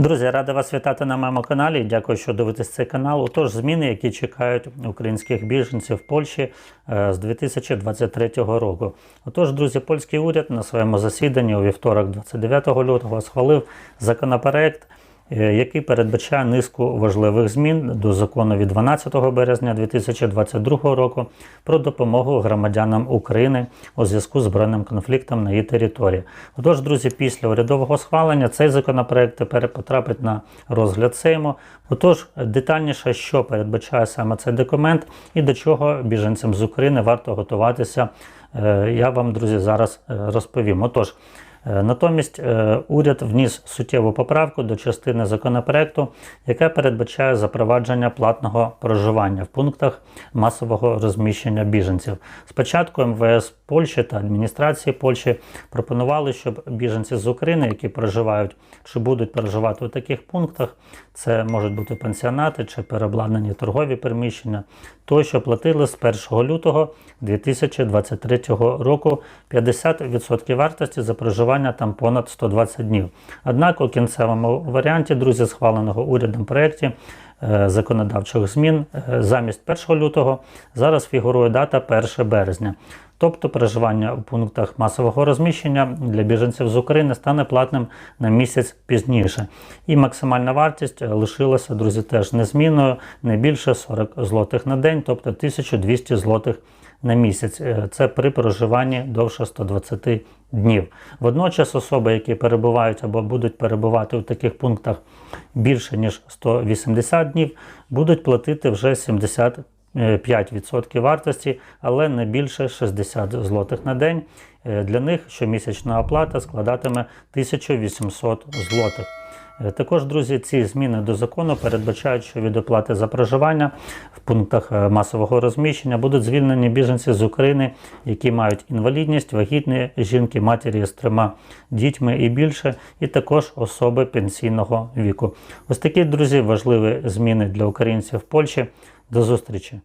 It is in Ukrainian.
Друзі, рада вас вітати на моєму каналі. Дякую, що дивитесь цей канал. Отож, зміни, які чекають українських біженців в Польщі е, з 2023 року. Отож, друзі, польський уряд на своєму засіданні у вівторок, 29 лютого, схвалив законопроект, який передбачає низку важливих змін до закону від 12 березня 2022 року про допомогу громадянам України у зв'язку з збройним конфліктом на її території. Отож, друзі, після урядового схвалення цей законопроект тепер потрапить на розгляд Сейму. Отож, детальніше, що передбачає саме цей документ і до чого біженцям з України варто готуватися, е, я вам, друзі, зараз е, розповім. Отож, Е, Натомість е, уряд вніс суттєву поправку до частини законопроекту, яка передбачає запровадження платного проживання в пунктах масового розміщення біженців. Спочатку МВС Польщі та адміністрації Польщі пропонували, щоб біженці з України, які проживають чи будуть проживати у таких пунктах, це можуть бути пансіонати чи переобладнані торгові приміщення, тощо платили з 1 лютого 2023 року 50% вартості за проживання там понад 120 днів. Однак у кінцевому варіанті, друзі, схваленого урядом проєкті е, законодавчих змін е, замість 1 лютого зараз фігурує дата 1 березня. Тобто проживання у пунктах масового розміщення для біженців з України стане платним на місяць пізніше. І максимальна вартість лишилася, друзі, теж незмінною, не більше 40 злотих на день, тобто 1200 злотих на місяць. Е, Це при проживанні довше 120 днів. Водночас особи, які перебувають або будуть перебувати у таких пунктах більше ніж 180 днів, будуть платити вже 70 5% вартості, але не більше 60 злотих на день. Е, Для них щомісячна оплата складатиме 1800 злотих. Е, Також, друзі, ці зміни до закону передбачають, що від оплати за проживання в пунктах е, масового розміщення будуть звільнені біженці з України, які мають інвалідність, вагітні жінки, матері з трьома дітьми і більше, і також особи пенсійного віку. Ось такі, друзі, важливі зміни для українців в Польщі. До зустрічі!